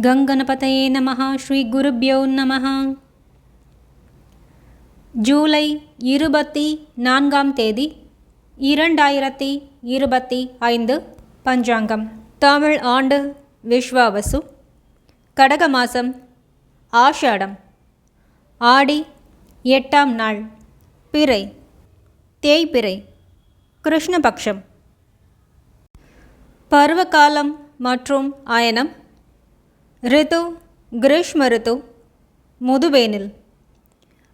கங்கணபதயே நம ஸ்ரீ குருப்யோ நம ஜூலை இருபத்தி நான்காம் தேதி இரண்டாயிரத்தி இருபத்தி ஐந்து பஞ்சாங்கம். தமிழ் ஆண்டு விஸ்வாவசு. கடக மாதம் ஆஷாடம். ஆடி எட்டாம் நாள். பிறை. தேய்பிறை. கிருஷ்ணபக்ஷம். பருவகாலம் மற்றும் அயனம். ரிது கிரீஷ்ம ரித்து முதுவேனில்.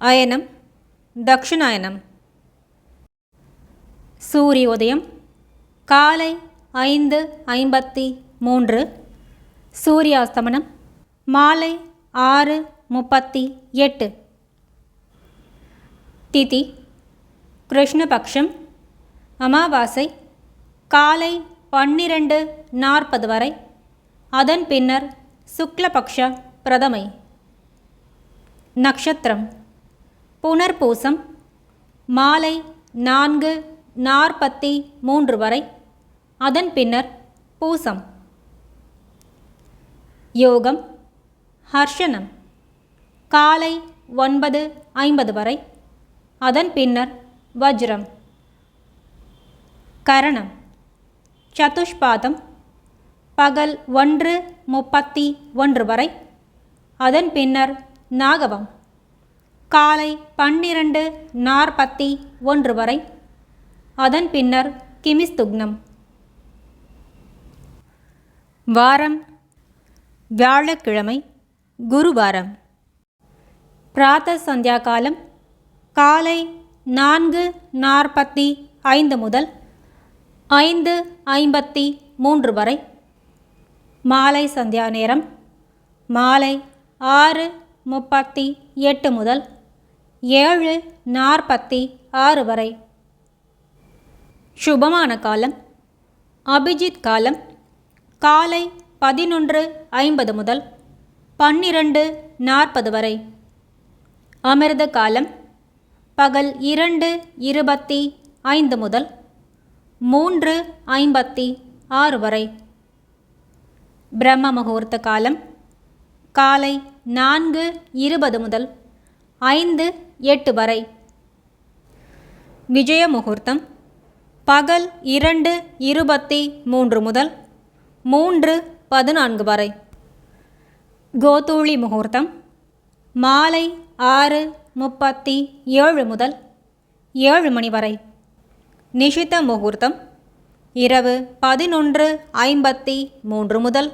அயனம் தக்ஷிணாயனம். சூரிய உதயம் காலை ஐந்து ஐம்பத்தி மூன்று. சூரியாஸ்தமனம் மாலை ஆறு முப்பத்தி எட்டு. திதி கிருஷ்ணபக்ஷம் அமாவாசை காலை பன்னிரண்டு நாற்பது வரை. அதன் பின்னர் சுக்லபக்ஷ பிரதமை. நக்ஷத்திரம். புனர்பூசம். மாலை நான்கு நாற்பத்தி மூன்று வரை. அதன் பின்னர் பூசம். யோகம். ஹர்ஷனம். காலை ஒன்பது ஐம்பது வரை. அதன் பின்னர் வஜ்ரம். கரணம். சதுஷ்பாதம். பகல் ஒன்று முப்பத்தி ஒன்று வரை. அதன் பின்னர் நாகவம். காலை பன்னிரண்டு நாற்பத்தி ஒன்று வரை. அதன் பின்னர் கிமிஸ்துக்னம். வாரம். வியாழக்கிழமை குருவாரம். பிராத்த சந்தியா காலம் காலை நான்கு நாற்பத்தி ஐந்து முதல் ஐந்து ஐம்பத்தி மூன்று வரை. மாலை சந்தியா நேரம். மாலை ஆறு முப்பத்தி எட்டு முதல் ஏழு நாற்பத்தி ஆறு வரை. சுபமான காலம். அபிஜித் காலம். காலை பதினொன்று ஐம்பது முதல் பன்னிரண்டு நாற்பது வரை. அமிர்த காலம். பகல் இரண்டு இருபத்தி ஐந்து முதல் மூன்று ஐம்பத்தி ஆறு வரை. பிரம்ம முகூர்த்த காலம். காலை நான்கு இருபது முதல் ஐந்து எட்டு வரை. விஜய முகூர்த்தம். பகல் இரண்டு இருபத்தி மூன்று முதல் மூன்று பதினான்கு வரை. கோதூளி முகூர்த்தம். மாலை ஆறு முப்பத்தி ஏழு முதல் ஏழு மணி வரை. நிஷித்த முகூர்த்தம். இரவு பதினொன்று ஐம்பத்தி மூன்று முதல்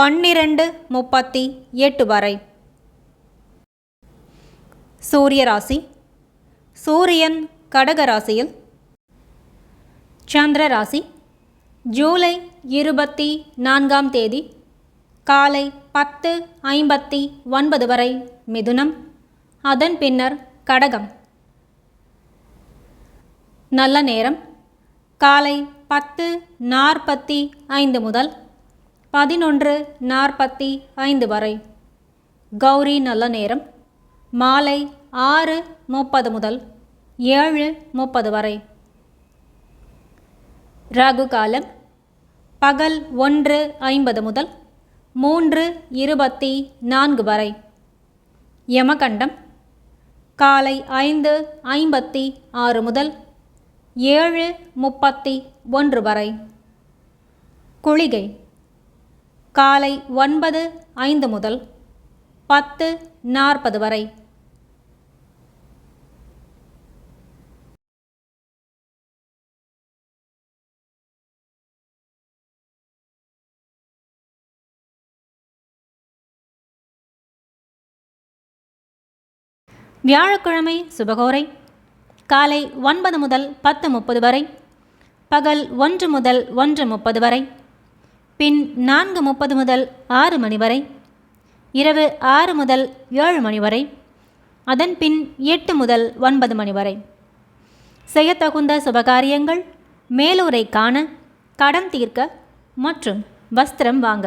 பன்னிரண்டு முப்பத்தி எட்டு வரை. சூரிய ராசி. சூரியன் கடக ராசியில். சந்திர ராசி. ஜூலை இருபத்தி நான்காம் தேதி. காலை பத்து ஐம்பத்தி ஒன்பது வரை மிதுனம். அதன் பின்னர் கடகம். நல்ல நேரம். காலை பத்து நாற்பத்தி ஐந்து முதல். பதினொன்று நாற்பத்தி ஐந்து வரை. கௌரி நல்ல நேரம். மாலை ஆறு முப்பது முதல் ஏழு முப்பது வரை. ராகு காலம் பகல் ஒன்று ஐம்பது முதல் மூன்று இருபத்தி நான்கு வரை. யமகண்டம் காலை ஐந்து ஐம்பத்தி ஆறு முதல் ஏழு முப்பத்தி ஒன்று வரை. குளிகை காலை ஒன்பது ஐந்து முதல் பத்து நாற்பது வரை. வியாழக்கிழமை சுபகோரை. காலை ஒன்பது முதல் பத்து முப்பது வரை. பகல் ஒன்று முதல் ஒன்று முப்பது வரை. பின் நான்கு முப்பது முதல் ஆறு மணி வரை இரவு ஆறு முதல் ஏழு மணி வரை அதன் பின் எட்டு முதல் ஒன்பது மணி வரை. செய்யத்தகுந்த சுபகாரியங்கள் மேலூரை காண கடன் தீர்க்க மற்றும் வஸ்திரம் வாங்க.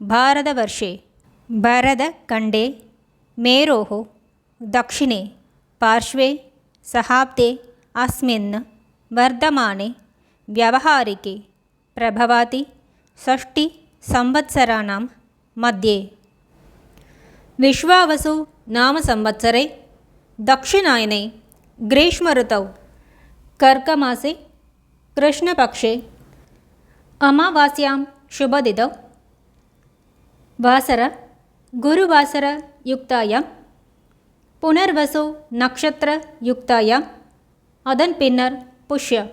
भारतवर्षे भरतखण्डे मेरोः दक्षिणे पार्श्वे सहाब्दे अस्मिन् वर्धमाने व्यावहारिके प्रभवति षष्टिसंवत्सराणां मध्ये विश्वावसु नामसंवत्सरे दक्षिणायने ग्रीष्मऋतौ कर्कमासे कृष्णपक्षे अमावास्यां शुभदिदौ வாசர குருவாசர யுக்தாயாம். புனர்வசு நக்ஷத்திர யுக்தாயாம். அதன் பின்னர் புஷ்ய.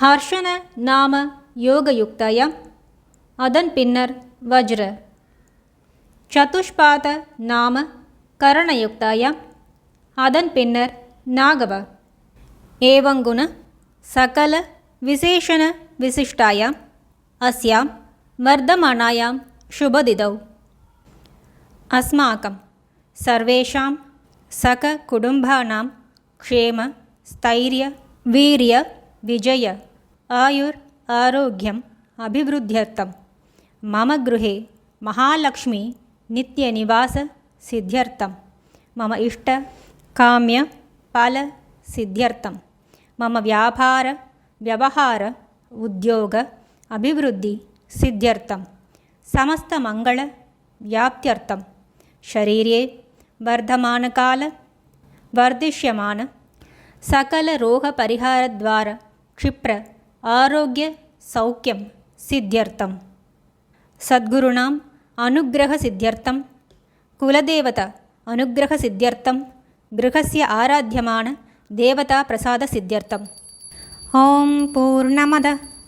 ஹர்ஷன நாம யோக யுக்தாயாம். அதன் பின்னர் வஜ்ர. சதுஷ்பாத நாம கரணயுக்தாயாம் அதன் பின்னர் நாகவ. ஏவங்குண சகல விசேஷண விசிஷ்டாயாம். அஸ்யாம் வர்தமானாயாம் శుభదిదౌ. అస్మాకం సర్వేషాం సక కుటుంబానాం క్షేమ స్థైర్య వీర్య విజయ ఆయుర్ ఆరోగ్యం అభివృద్ధ్యర్థం. మమ గృహే మహాలక్ష్మి నిత్య నివాస సిద్ధ్యర్థం. మమ ఇష్ట కామ్య ఫల సిద్ధ్యర్థం. మమ వ్యాపార వ్యవహార ఉద్యోగ అభివృద్ధి సిద్ధ్యర్థం. సమస్తమంగళ వ్యాప్త్యర్థం. శరీరే వర్ధమానకాల వర్ధిష్యమాన సకల రోగ పరిహార ద్వారా క్షిప్ర ఆరోగ్య సౌఖ్యం సిద్ధ్యర్థం. సద్గురుణాం అనుగ్రహ సిద్ధ్యర్థం. కులదేవత అనుగ్రహ సిద్ధ్యర్థం. గృహస్య ఆరాధ్యమాన దేవతా ప్రసాద సిద్ధ్యర్థం. ఓం పూర్ణమద